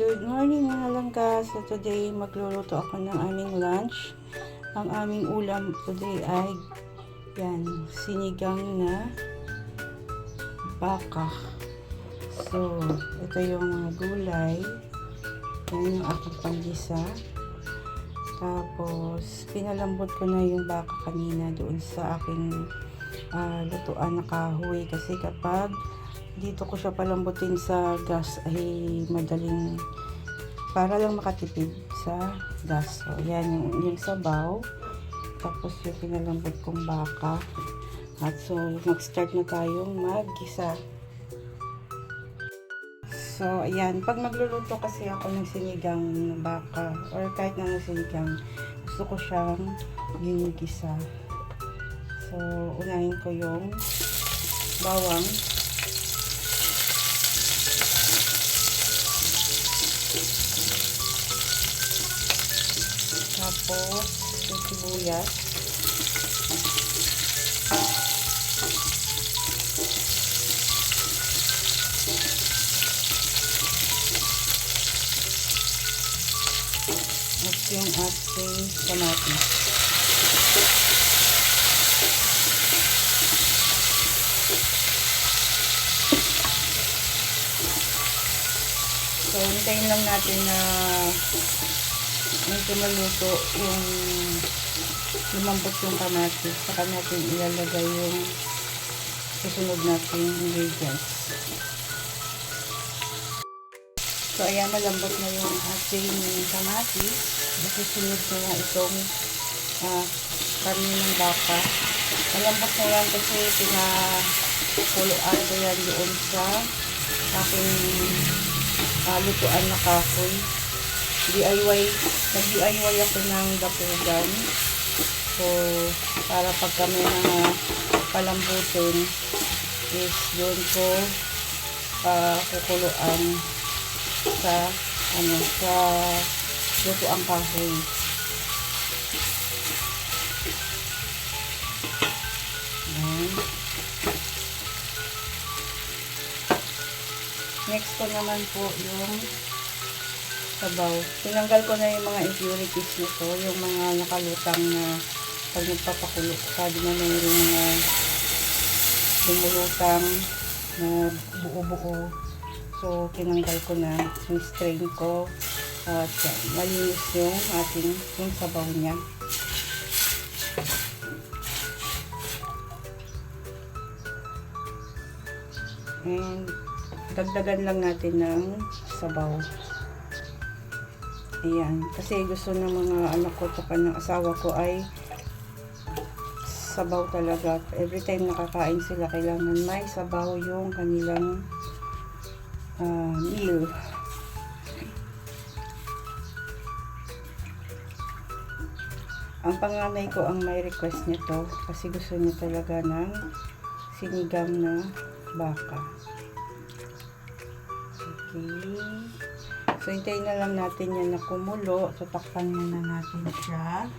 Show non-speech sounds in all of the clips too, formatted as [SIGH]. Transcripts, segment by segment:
Good morning mga langga. So today magluluto ako ng aming lunch. Ang aming ulam today ay yan, sinigang na baka. So, ito yung mga gulay. Yan yung aking panggisa. Tapos, pinalambot ko na yung baka kanina doon sa aking ah, lutuan na kahoy. Kasi kapag dito ko siya palambutin sa gas ay madaling para lang makatipid sa gas. So, yan yung, yung sabaw. Tapos yung pinalambot kong baka. At so, mag-start na tayong maggisa. So, ayan. Pag magluluto kasi ako ng sinigang baka or kahit na ng sinigang, gusto ko siyang ginigisa. So, unahin ko yung bawang. Tapos, yung sibuyas. At yung ating kamatis. Hintayin lang natin na medyo maluto yung lumambot yung kamatis. Saka natin ilalagay yung susunod natin ingredients. So, ayan, malambot na yung ating kamatis. Susunod na itong uh, karne ng baka. Malambot na yan kasi pinakuluan ko yan doon sa aking uh, lutuan na kahoy. DIY, nag-DIY ako ng dapugan. So, para pag kami na palambutin is doon ko uh, kukuluan sa ano sa lutuang kahoy. Next ko naman po yung sabaw. Tinanggal ko na yung mga impurities nito, yung mga nakalutang na pag nagpapakulo ka, di na mayroong mga lumulutang na buo-buo. So, tinanggal ko na, strain ko, at uh, malinis yung ating yung sabaw niya. And, dagdagan lang natin ng sabaw. Ayan. Kasi gusto ng mga anak ko at ng asawa ko ay sabaw talaga. Every time nakakain sila, kailangan may sabaw yung kanilang uh, meal. Ang panganay ko ang may request nito kasi gusto niya talaga ng sinigang na baka. Okay. So, hintayin na lang natin yan na kumulo. So, muna natin siya.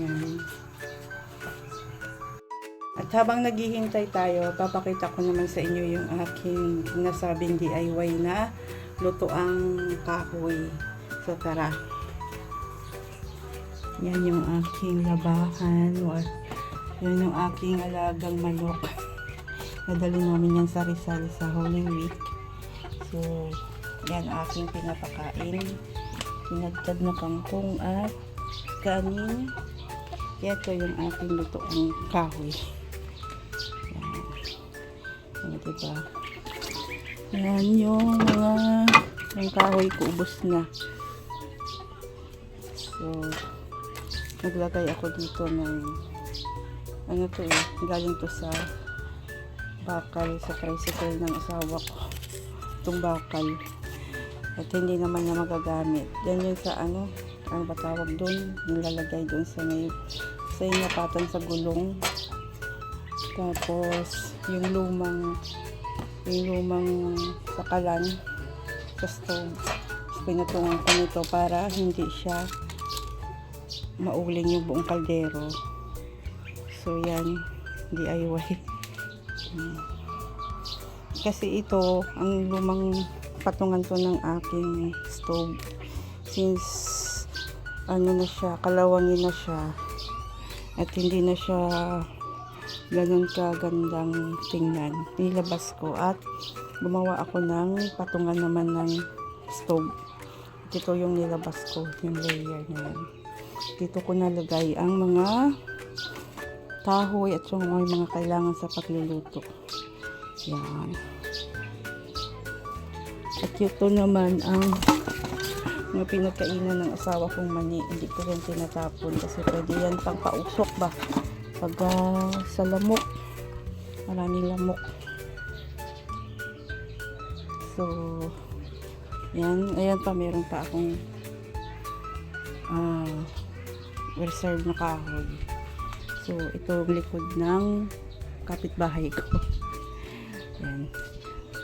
Yan. At habang naghihintay tayo, papakita ko naman sa inyo yung aking nasabing DIY na lutoang kahoy. So, tara. Yan yung aking labahan. Yan yung aking alagang manok. Nadali namin yan sa Rizal sa Holy Week. So, yan aking pinapakain. Pinagtad na kangkong at kanin. Yan to yung aking lutoang kahoy. Yan. Yan, diba? Yan yung mga yung kahoy ko ubos na. So, naglagay ako dito ng ano to eh, galing to sa bakal sa tricycle ng asawa ko. Itong bakal. At hindi naman na magagamit. Yan yun sa ano, ano ba tawag doon? Nilalagay doon sa may sa inapatan sa gulong. Tapos, yung lumang yung lumang sakalan sa stove. Pinatungan ko nito para hindi siya mauling yung buong kaldero. So, yan. DIY. Hmm. kasi ito, ang lumang patungan to ng aking stove. Since, ano na siya, kalawangin na siya. At hindi na siya ganun kagandang tingnan. Nilabas ko at gumawa ako ng patungan naman ng stove. At ito yung nilabas ko, yung layer na. Dito ko nalagay ang mga kahoy at yung mga kailangan sa pagluluto. Yan. At ito naman ang mga pinagkainan ng asawa kong mani. Hindi ko rin tinatapon kasi pwede yan pang pausok ba. Pag ah, sa lamok. Maraming lamok. So, yan. Ayan pa, meron pa akong ah, reserve na kahoy. So, ito ang likod ng kapitbahay ko. Yan.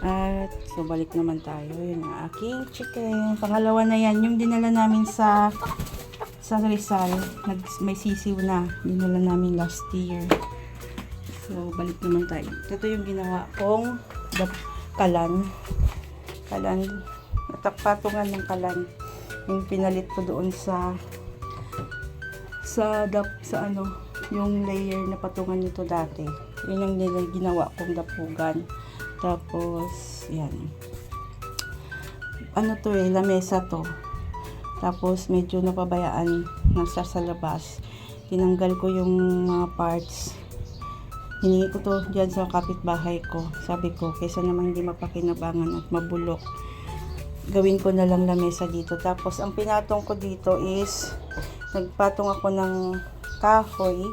At, so balik naman tayo. Yun ang aking chicken. Pangalawa na yan. Yung dinala namin sa sa Rizal. Nag, may sisiw na. Dinala namin last year. So, balik naman tayo. Ito yung ginawa kong kalan. Kalan. Patungan ng kalan. Yung pinalit ko doon sa sa dap sa ano yung layer na patungan nito dati. Yun ang nila ginawa kong dapugan. Tapos yan. Ano to eh lamesa to. Tapos medyo napabayaan nasa sa labas. Tinanggal ko yung mga parts. Hiningi ko to dyan sa kapitbahay ko. Sabi ko kaysa naman hindi mapakinabangan at mabulok gawin ko na lang lamesa dito. Tapos ang pinatong ko dito is nagpatong ako ng kahoy.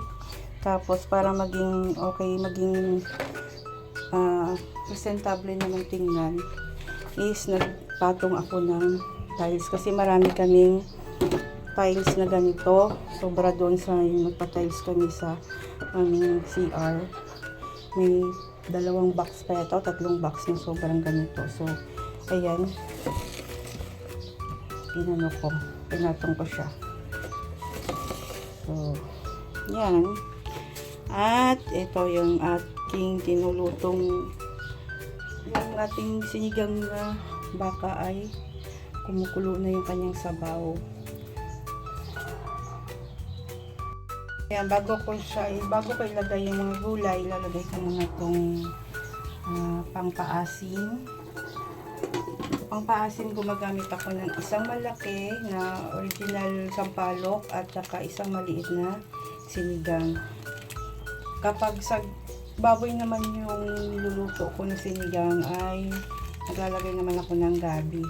Tapos para maging okay maging ah, presentable naman tingnan is nagpatong ako ng tiles. Kasi marami kaming tiles na ganito. Sobra doon sa yung nagpa-tiles kami sa aming CR may dalawang box pa ito tatlong box na sobrang ganito. So ayan. Pinano ko pinatong ko siya. So, yan. At ito yung aking tinulutong yung ating sinigang na baka ay kumukulo na yung kanyang sabaw. Yan, bago ko siya, bago ko ilagay yung mga gulay, ilalagay ko muna itong ah, pangpaasim. Pangpaasim, gumagamit ako ng isang malaki na original sampalok at saka isang maliit na sinigang. Kapag sa baboy naman yung niluluto ko na sinigang ay naglalagay naman ako ng gabi.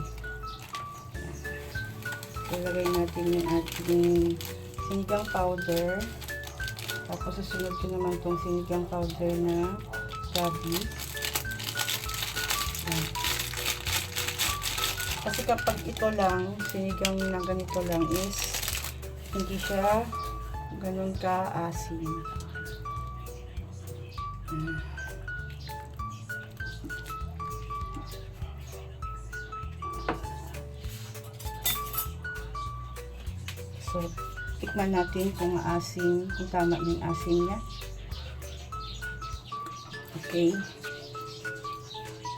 Ilagay natin yung ating sinigang powder. Tapos susunod ko naman itong sinigang powder na gabi. Kasi kapag ito lang, sinigang na ganito lang is hindi siya ganun ka asin. Mm. So, tikman natin kung asin, kung tama yung asin niya. Okay.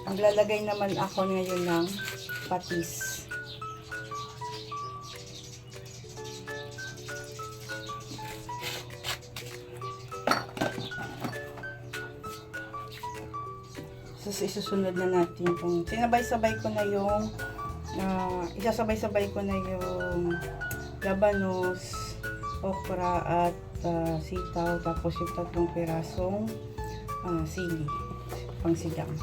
Ang lalagay naman ako ngayon ng patis. Isusunod na natin kung sinabay-sabay ko na yung ah, isasabay-sabay ko na yung labanos, okra at ah, sitaw tapos yung tatlong pirasong ah, sili pang sigang.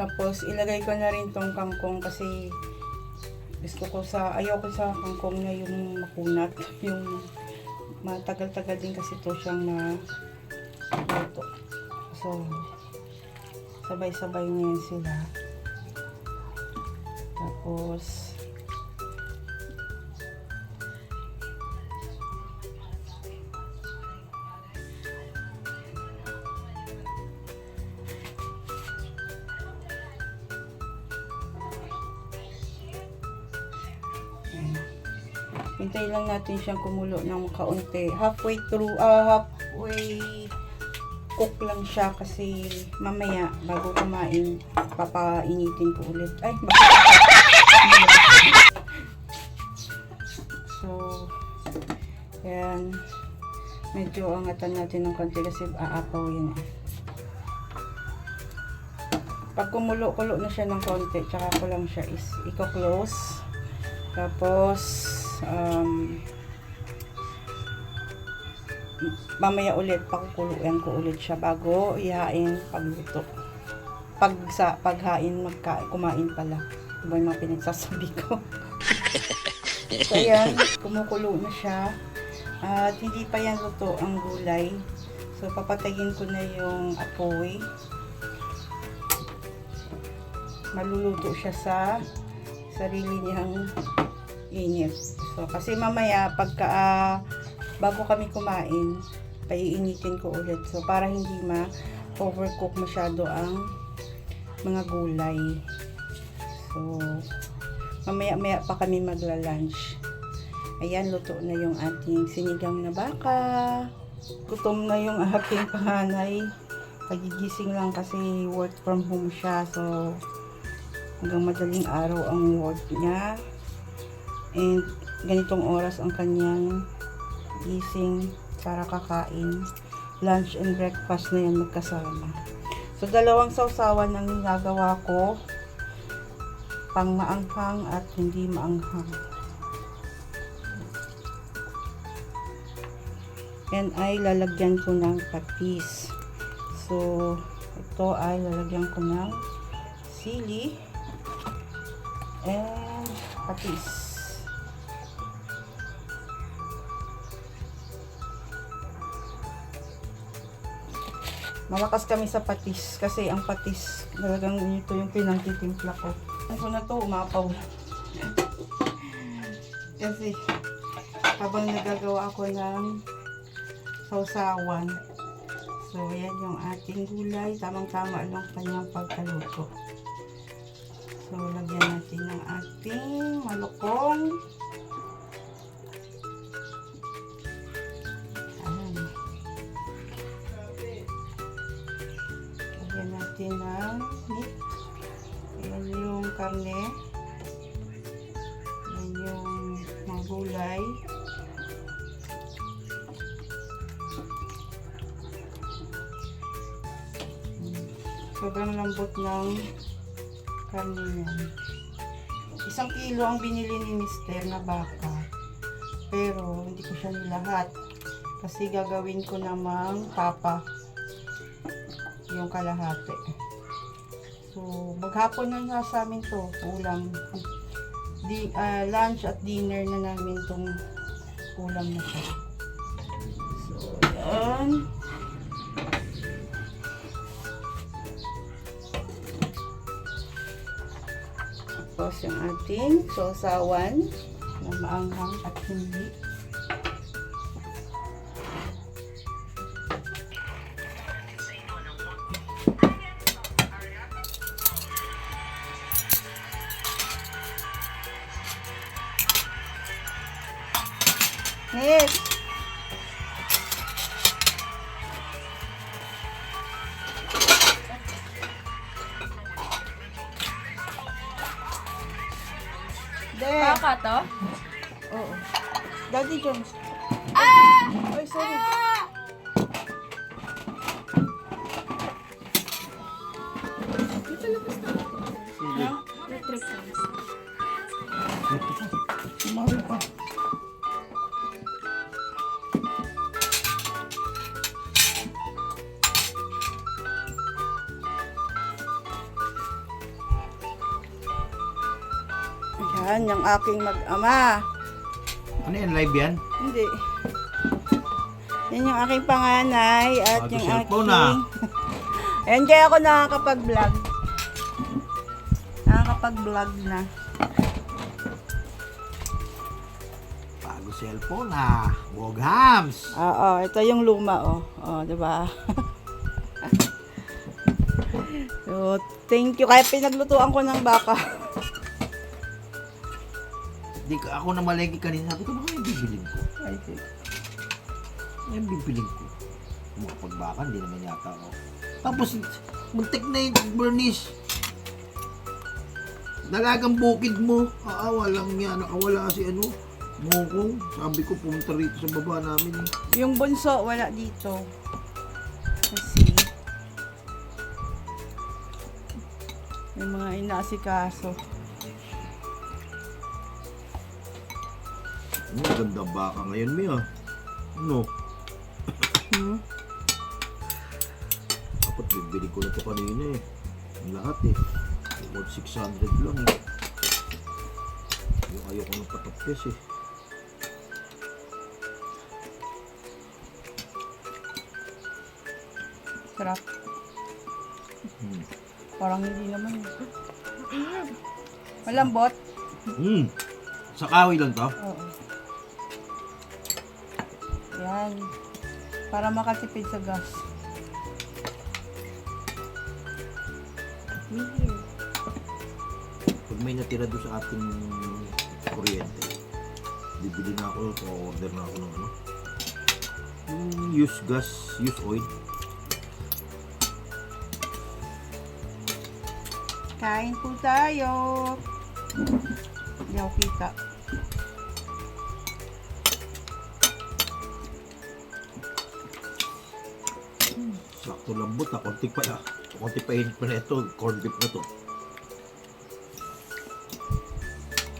Tapos, ilagay ko na rin tong kangkong kasi gusto ko sa, ayaw ko sa kangkong na yung makunat. Yung matagal-tagal din kasi to siyang na luto. So, sabay-sabay na yan sila. Tapos, Hintayin lang natin siyang kumulo ng kaunti. Halfway through, ah, halfway cook lang siya kasi mamaya bago kumain, papainitin ko ulit. Ay, [LAUGHS] so, yan. Medyo angatan natin ng konti kasi aapaw yun. eh. Pag kumulo-kulo na siya ng konti, tsaka ko lang siya is i-close. Tapos, um, mamaya ulit pakukuluan ko ulit siya bago ihain pagluto. Pag sa paghain magka kumain pala. Diba yung mga pinagsasabi ko? [LAUGHS] so ayan, kumukulo na siya. At hindi pa yan luto ang gulay. So papatayin ko na yung apoy. Maluluto siya sa sarili niyang init. So kasi mamaya pagka ah, bago kami kumain, paiinitin ko ulit. So, para hindi ma-overcook masyado ang mga gulay. So, mamaya-maya pa kami magla-lunch. Ayan, luto na yung ating sinigang na baka. Gutom na yung [LAUGHS] aking panganay. Pagigising lang kasi work from home siya. So, hanggang madaling araw ang work niya. And ganitong oras ang kanyang gising para kakain. Lunch and breakfast na yan magkasama. So, dalawang sausawan ang ginagawa ko. Pang maanghang at hindi maanghang. Yan ay lalagyan ko ng patis. So, ito ay lalagyan ko ng sili and patis. Malakas kami sa patis kasi ang patis talagang ito yung pinagtitimpla ko. Ano na to, umapaw. [LAUGHS] kasi habang nagagawa ako ng sausawan. So, yan yung ating gulay. Tamang-tama lang kanyang pagkaluto. So, lagyan natin ng ating malukong. Sobrang lambot ng karne niya. Isang kilo ang binili ni Mister na baka. Pero hindi ko siya nilahat. Kasi gagawin ko namang papa yung kalahati. So, maghapon na nga sa amin to, ulam. Di, ah, lunch at dinner na namin tong ulam na to. So, yan. Tapos yung ating sausawan na maanghang at hindi. There. Baka to? Oo. Daddy Jones. Ah! Ay, sorry. Ha? Aking mag-ama. Ano yan, live yan? Hindi. Yan yung aking panganay at Bago yung aking... ah. Ayan, kaya ako nakakapag-vlog. Nakakapag-vlog na. Bago cellphone ah. Boghams. Oo, ito yung luma, oh. Oh, di ba? [LAUGHS] so, thank you. Kaya pinaglutuan ko ng baka. [LAUGHS] Di ako na malegi kanina. Sabi ko, baka yung bibilin ko. I see. Yung bibilin ko. Makapagbakan, di naman yata ako. Tapos, muntik na yung Bernice. Dalagang bukid mo. Aawa lang yan. Nakawala si ano. Mokong. Sabi ko, pumunta rito sa baba namin. eh. Yung bunso, wala dito. Kasi, may mga inaasikaso. Ano, ganda baka ngayon, Mia. Ano? Hmm? Dapat bibili ko na ito kanina eh. Ang lahat eh. About 600 lang eh. Yung ayoko ng patapkes eh. Sarap. Hmm. Parang hindi naman. Malambot? Hmm. Sa kahoy lang to? Oo. Yan. Para makatipid sa gas. Weird. Pag may natira doon sa ating kuryente, bibili na ako, order na ako ng ano. Yung use gas, use oil. Kain po tayo. Hindi ako kita. Sakto lambot na, konti pa na. Konti pa init pa na ito, corn beef na to.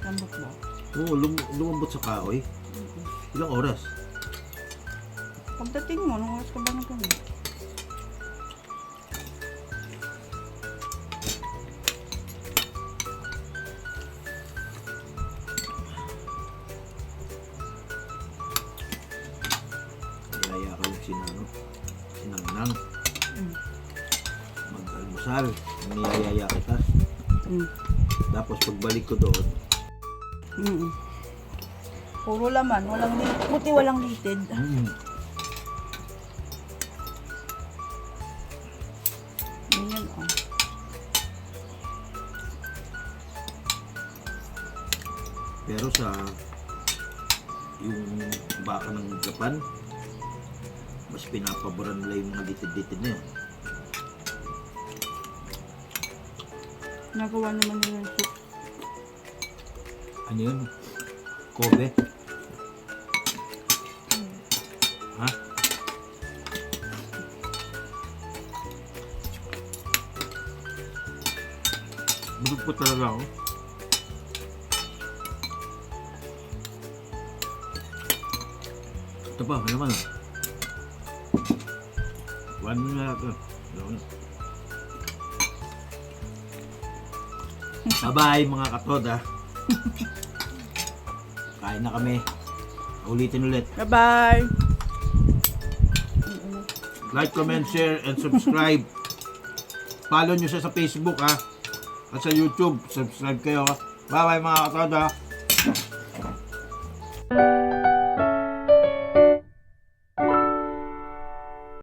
Lambot mo. Oo, lum lumambot sa kahoy. Ilang oras? Pagdating mo, nung oras ka ba nagkano? Kaya Tapos pagbalik ko doon, Mm. Puro laman, walang li Buti walang litid. mm, Ganyan oh. pero sa yung baka ng Japan, mas pinapaboran nila yung mga litid-litid na yun. Nagawa naman nila yung soup. Ano yun? Kobe? Ha? Busog po talaga ako. Ito pa, ano naman ah. One na natin. Yun. Bye-bye mga katoda. [LAUGHS] Kain na kami. Ulitin ulit. Bye-bye! Like, comment, share, and subscribe. Follow nyo siya sa Facebook ha. At sa YouTube. Subscribe kayo ha. Bye bye mga katoda.